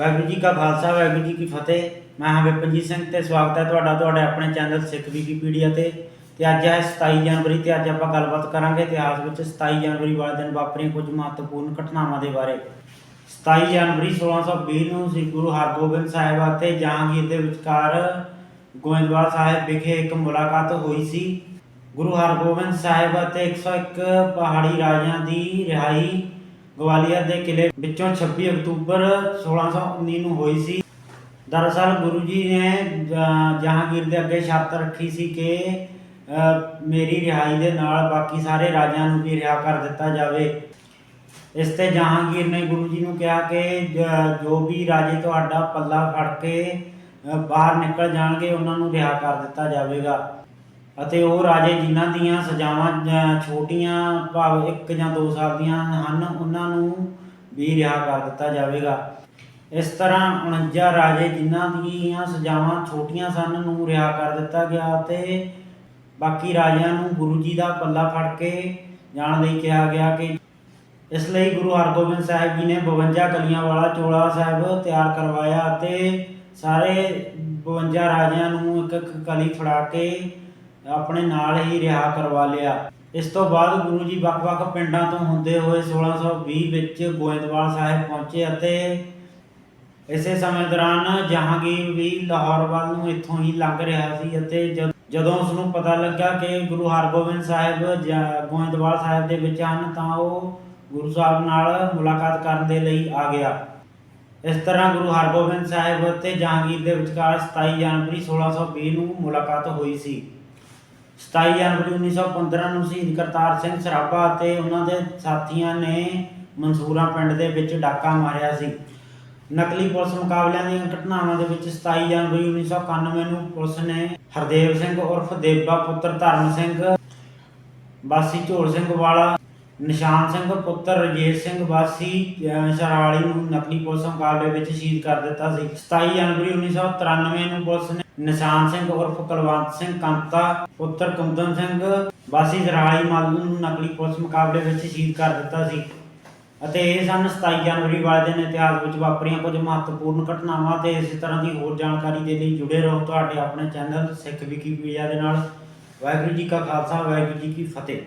ਵਾਹਿਗੁਰੂ ਜੀ ਕਾ ਖਾਲਸਾ, ਵਾਹਿਗੁਰੂ ਜੀ ਕੀ ਫਤਿਹ। ਮੈਂ ਹਾਂ ਵਿਪਨਜੀਤ ਸਿੰਘ ਤੇ ਸਵਾਗਤ ਹੈ ਤੁਹਾਡਾ, ਤੁਹਾਡੇ ਆਪਣੇ ਚੈਨਲ ਸਿੱਖ ਵਿਕੀਪੀਡੀਆ ਤੇ। ਤੇ ਅੱਜ ਹੈ 27 ਜਨਵਰੀ ਤੇ ਅੱਜ ਆਪਾਂ ਗੱਲਬਾਤ ਕਰਾਂਗੇ ਇਤਿਹਾਸ ਵਿੱਚ 27 ਜਨਵਰੀ ਵਾਲੇ ਦਿਨ ਵਾਪਰੀਆਂ ਕੁਝ ਮਹੱਤਵਪੂਰਨ ਘਟਨਾਵਾਂ ਦੇ ਬਾਰੇ। 27 ਜਨਵਰੀ 1620 ਨੂੰ ਸ੍ਰੀ ਗੁਰੂ ਹਰਗੋਬਿੰਦ ਸਾਹਿਬ ਅਤੇ ਜਹਾਂਗੀਰ ਦੇ ਵਿਚਕਾਰ ਗੋਇੰਦਵਾਲ ਸਾਹਿਬ ਵਿਖੇ ਇੱਕ ਮੁਲਾਕਾਤ ਹੋਈ ਸੀ। ਗੁਰੂ ਹਰਗੋਬਿੰਦ ਸਾਹਿਬ ਅਤੇ 101 ਪਹਾੜੀ ਰਾਜਿਆਂ ਦੀ ਰਿਹਾਈ ਗਵਾਲੀਅਰ ਦੇ ਕਿਲੇ ਵਿੱਚੋਂ 26 ਅਕਤੂਬਰ 1619 ਨੂੰ ਹੋਈ ਸੀ। ਦਰਅਸਲ ਗੁਰੂ ਜੀ ਨੇ ਜਹਾਂਗੀਰ ਦੇ ਅੱਗੇ ਸ਼ਰਤ ਰੱਖੀ ਸੀ ਕਿ ਮੇਰੀ ਰਿਹਾਈ ਦੇ ਨਾਲ ਬਾਕੀ ਸਾਰੇ ਰਾਜਿਆਂ ਨੂੰ ਵੀ ਰਿਹਾ ਕਰ ਦਿੱਤਾ ਜਾਵੇ। ਇਸ ਤੇ ਜਹਾਂਗੀਰ ਨੇ ਗੁਰੂ ਜੀ ਨੂੰ ਕਿਹਾ ਕਿ ਜੋ ਵੀ ਰਾਜੇ ਤੁਹਾਡਾ ਪੱਲਾ ਫੜ ਕੇ ਬਾਹਰ ਨਿਕਲ ਜਾਣਗੇ, ਉਹਨਾਂ ਨੂੰ ਰਿਹਾ ਕਰ ਦਿੱਤਾ ਜਾਵੇਗਾ। ਅਤੇ ਉਹ ਰਾਜੇ ਜਿਨ੍ਹਾਂ ਦੀਆਂ ਸਜ਼ਾਵਾਂ, ਜ- ਛੋਟੀਆਂ ਭਾਵ 1 ਜਾਂ 2 ਸਾਲ ਦੀਆਂ ਹਨ, ਉਹਨਾਂ ਨੂੰ ਵੀ ਰਿਹਾ ਕਰ ਦਿੱਤਾ ਜਾਵੇਗਾ। ਇਸ ਤਰ੍ਹਾਂ 49 ਰਾਜੇ ਜਿਨ੍ਹਾਂ ਦੀਆਂ ਸਜ਼ਾਵਾਂ ਛੋਟੀਆਂ ਸਨ ਨੂੰ ਰਿਹਾ ਕਰ ਦਿੱਤਾ ਗਿਆ ਅਤੇ ਬਾਕੀ ਰਾਜਿਆਂ ਨੂੰ ਗੁਰੂ ਜੀ ਦਾ ਪੱਲਾ ਫੜ ਕੇ ਜਾਣ ਲਈ ਕਿਹਾ ਗਿਆ ਕਿ ਇਸ ਲਈ ਗੁਰੂ ਹਰਗੋਬਿੰਦ ਸਾਹਿਬ ਜੀ ਨੇ 52 ਕਲੀਆਂ ਵਾਲਾ ਚੋਲਾ ਸਾਹਿਬ ਤਿਆਰ ਕਰਵਾਇਆ ਅਤੇ ਸਾਰੇ 52 ਰਾਜਿਆਂ ਨੂੰ ਇੱਕ ਇੱਕ ਕਲੀ ਫੜਾ ਕੇ ਆਪਣੇ ਨਾਲ ਹੀ ਰਿਹਾ ਕਰਵਾ ਲਿਆ। ਇਸ ਤੋਂ ਬਾਅਦ ਗੁਰੂ ਜੀ ਵੱਖ-ਵੱਖ ਪਿੰਡਾਂ ਤੋਂ ਹੁੰਦੇ ਹੋਏ 1620 ਵਿੱਚ ਗੋਇੰਦਵਾਲ ਸਾਹਿਬ ਪਹੁੰਚੇ ਅਤੇ ਇਸੇ ਸਮੇਂ ਦੌਰਾਨ ਜਹਾਂਗੀਰ ਵੀ ਲਾਹੌਰ ਵੱਲ ਨੂੰ ਇੱਥੋਂ ਹੀ ਲੰਘ ਰਿਹਾ ਸੀ ਅਤੇ ਜਦ- ਜਦੋਂ ਉਸ ਨੂੰ ਪਤਾ ਲੱਗਾ ਕਿ ਗੁਰੂ ਹਰਗੋਬਿੰਦ ਸਾਹਿਬ ਜ- ਗੋਇੰਦਵਾਲ ਸਾਹਿਬ ਦੇ ਵਿੱਚ ਹਨ ਤਾਂ ਉਹ ਗੁਰੂ ਸਾਹਿਬ ਨਾਲ ਮੁਲਾਕਾਤ ਕਰਨ ਦੇ ਲਈ ਆ ਗਿਆ। ਇਸ ਤਰ੍ਹਾਂ ਗੁਰੂ ਹਰਗੋਬਿੰਦ ਸਾਹਿਬ ਅਤੇ ਜਹਾਂਗੀਰ ਦੇ ਵਿਚਕਾਰ 27 ਜਨਵਰੀ 1620 ਨੂੰ ਮੁਲਾਕਾਤ ਹੋਈ ਸੀ। 27 ਜਨਵਰੀ 1915 ਨੂੰ ਸ਼ਹੀਦ ਕਰਤਾਰ ਸਿੰਘ ਸਰਾਭਾ ਅਤੇ ਉਹਨਾਂ ਦੇ ਸਾਥੀਆਂ ਨੇ ਮਨਸੂਰਾ ਪਿੰਡ ਦੇ ਵਿੱਚ ਡਾਕਾ ਮਾਰਿਆ ਸੀ। ਨਕਲੀ ਪੁਲਿਸ ਮੁਕਾਬਲਿਆਂ ਦੀਆਂ ਘਟਨਾਵਾਂ ਦੇ ਵਿੱਚ 27 ਜਨਵਰੀ 1991 ਨੂੰ ਪੁਲਿਸ ਨੇ ਹਰਦੇਵ ਸਿੰਘ ਉਰਫ ਦੇਬਾ ਪੁੱਤਰ ਧਰਮ ਸਿੰਘ, ਵਾਸੀ ਝੋਲ ਸਿੰਘ ਵਾਲਾ, ਨਿਸ਼ਾਨ ਸਿੰਘ ਪੁੱਤਰ ਰਜੇਸ਼ ਸਿੰਘ ਵਾਸੀ ਸ਼ਰਾਲੀ ਨੂੰ ਨਕਲੀ ਪੁਲਿਸ ਮੁਕਾਬਲੇ ਵਿੱਚ ਸ਼ਹੀਦ ਕਰ ਦਿੱਤਾ ਸੀ। 27 ਜਨਵਰੀ 1993 ਨੂੰ ਪੁਲਿਸ ਨੇ ਨਿਸ਼ਾਨ ਸਿੰਘ ਉਰਫ ਕੁਲਵੰਤ ਸਿੰਘ ਕੰਤਾ, ਪੁੱਤਰ ਕੁੰਦਨ ਸਿੰਘ, ਵਾਸੀ ਸ਼ਰਾਲੀ ਮੱਲ ਨੂੰ ਨਕਲੀ ਪੁਲਿਸ ਮੁਕਾਬਲੇ ਵਿੱਚ ਸ਼ਹੀਦ ਕਰ ਦਿੱਤਾ ਸੀ ਅਤੇ ਇਹ ਸਨ 27 ਜਨਵਰੀ ਵਾਲੇ ਦਿਨ ਇਤਿਹਾਸ ਵਿੱਚ ਵਾਪਰੀਆਂ ਕੁਝ ਮਹੱਤਵਪੂਰਨ ਘਟਨਾਵਾਂ ਤੇ ਇਸੇ ਤਰ੍ਹਾਂ ਦੀ ਹੋਰ ਜਾਣਕਾਰੀ ਦੇ ਲਈ ਜੁੜੇ ਰਹੋ ਤੁਹਾਡੇ ਆਪਣੇ ਚੈਨਲ ਸਿੱਖ ਵਿਕੀਪੀਡੀਆ ਦੇ ਨਾਲ। ਵਾਹਿਗੁਰੂ ਜੀ ਕਾ ਖਾਲਸਾ, ਵਾਹਿਗੁਰੂ ਜੀ ਕੀ ਫਤਿਹ।